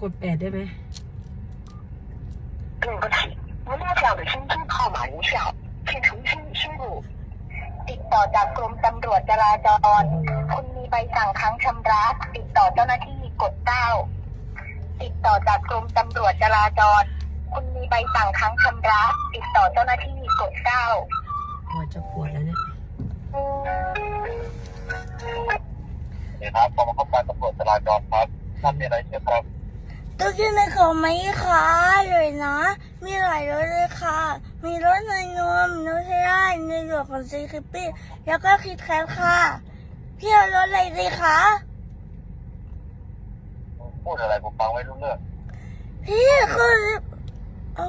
กดแปดได้ไหม 对不起，您拨叫的申请号码无效，请重新输入。ติดต่อจากกรมตำรวจจราจร คุณมีใบสั่งค้างชำระ ติดต่อเจ้าหน้าที่กดเก้าติดต่อจากกรมตำรวจจราจร คุณมีใบสั่งค้างชำระ ติดต่อเจ้าหน้าที่กดเก้า หัวจะปวดแล้วเนี่ย นี่ครับกองบังคับการตำรวจจราจรครับท่านมีอะไรเชิญครับ ตัวกินในของไหมคะเลยนะ มีหลายรถเลยค่ะ มีรถในนวมนเทราในหลวงของซีคิปปี้ แล้วก็คิดแคทค่ะ พี่เอารถอะไรดีคะ พูดอะไรผมฟังไม่รู้เรื่อง พี่คือเอ้า